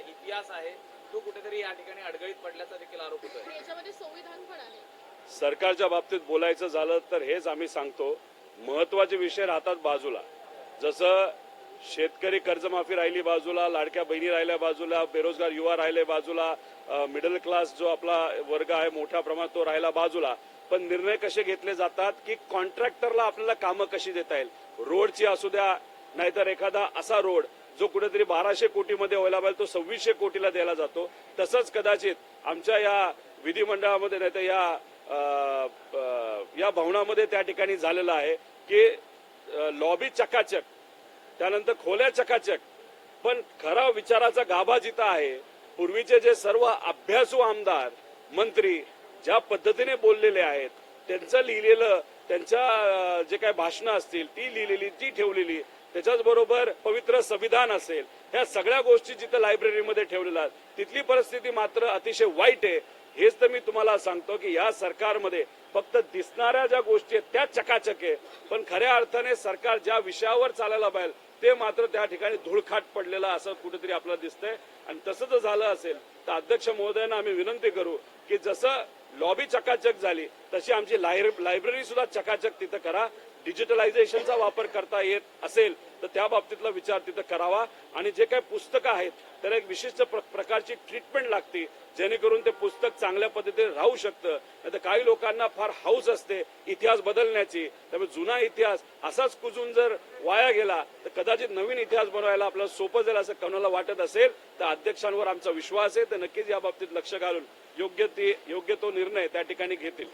इतिहास आहे तो कुठेतरी या ठिकाणी अडगळीत पडल्याचा देखील आरोप होतोय. याच्यामध्ये संविधान पण आहे. सरकारच्या बाबतीत बोलायचं झालं तर हेच आम्ही सांगतो. महत्त्वाचे विषय राहतात बाजूला. जसं शेतकरी कर्जमाफी राहिली बाजूला लाडक्या बहिणी राहिल्या बाजूला बेरोजगार युवा राहिले बाजूला मिडल क्लास जो आपला वर्ग आहे मोठ्या प्रमाणात तो राहिला बाजूला. पण निर्णय कसे घेतले जातात की कॉन्ट्रॅक्टरला आपल्याला कामं कशी देता येईल? रोडची असू द्या नाहीतर एखादा असा रोड जो कुठेतरी बाराशे कोटीमध्ये व्हायला पाहिजे तो सव्वीसशे कोटीला द्यायला जातो. तसंच कदाचित आमच्या या विधिमंडळामध्ये नाहीतर या या भवनामध्ये त्या ठिकाणी झालेलं आहे की लॉबी चकाचक त्यानंतर खोल्या चकाचक. पण खरा विचाराचा गाभा जिथं आहे पूर्वीचे जे सर्व अभ्यासू आमदार मंत्री ज्या पद्धतीने बोललेले आहेत त्यांचं लिहिलेलं त्यांच्या जे काही भाषणं असतील ती लिहिलेली ती ठेवलेली त्याच्याच बरोबर पवित्र संविधान असेल. ह्या सगळ्या गोष्टी जिथं लायब्ररीमध्ये ठेवलेल्या आहेत तिथली परिस्थिती मात्र अतिशय वाईट आहे. हेच तर मी तुम्हाला सांगतो की या सरकारमध्ये फक्त दिसणाऱ्या ज्या गोष्टी आहेत त्या चकाचक आहे. पण खऱ्या अर्थाने सरकार ज्या विषयावर चालायला पाहिजे ते मात्र त्या ठिकाणी धुळखाट पडलेलं असं कुठेतरी आपल्याला दिसतंय. आणि तसं जर झालं असेल तर अध्यक्ष महोदयांना आम्ही विनंती करू की जसं लॉबी चकाचक झाली. तशी आमची लायब्ररी सुद्धा चकाचक. तिथं करा. डिजिटलायझेशनचा वापर करता येत असेल तर त्या बाबतीतला विचार तिथं करावा आणि जे काही पुस्तकं आहेत त्याला एक विशिष्ट प्र- प्रकारची ट्रीटमेंट लागते जेणेकरून ते पुस्तक चांगल्या पद्धतीने राहू शकतं. नाही तर काही लोकांना फार हाऊस असते इतिहास बदलण्याची. त्यामुळे जुना इतिहास असाच कुजून जर वाया गेला तर कदाचित नवीन इतिहास बनवायला आपल्याला सोपं जाईल असं कोणाला वाटत असेल तर अध्यक्षांवर आमचा विश्वास आहे. तर नक्कीच या बाबतीत लक्ष घालून योग्य ते योग्य तो निर्णय त्या ठिकाणी घेतील.